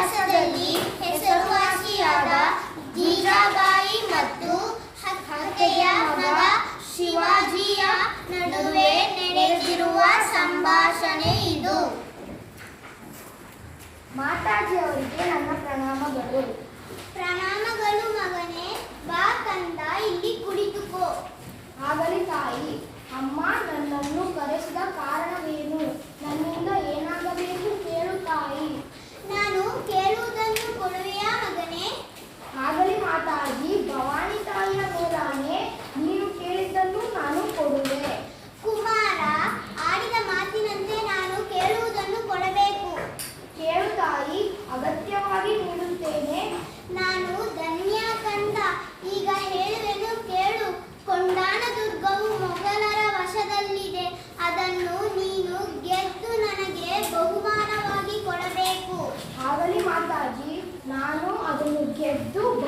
ಇತಿಹಾಸದಲ್ಲಿ ಹೆಸರುವಾಸಿಯಾದ ಜೀಜಾಬಾಯಿ ಮತ್ತು ಹತ್ಯೆಯ ಮಗ ಶಿವಾಜಿಯ ನಡುವೆ ನಡೆದಿರುವ ಸಂಭಾಷಣೆ ಇದು. ಮಾತಾಜಿ ಅವರಿಗೆ ನನ್ನ ಪ್ರಣಾಮಗಳು. ಪ್ರಣಾಮಗಳು ಮಗನೇ ಬಾ ಕಂದ ಇಲ್ಲಿ ಕುಳಿತುಕೋ. ಆಗಲಿ ತಾಯಿ. ದುರ್ಗವು ಮೊಘಲರ ವಶದಲ್ಲಿದೆ. ಅದನ್ನು ನೀನು ಗೆದ್ದು ನನಗೆ ಬಹುಮಾನವಾಗಿ ಕೊಡಬೇಕು. ಆಗಲಿ ಮಾತಾಜಿ ನಾನು ಅದನ್ನು ಗೆದ್ದು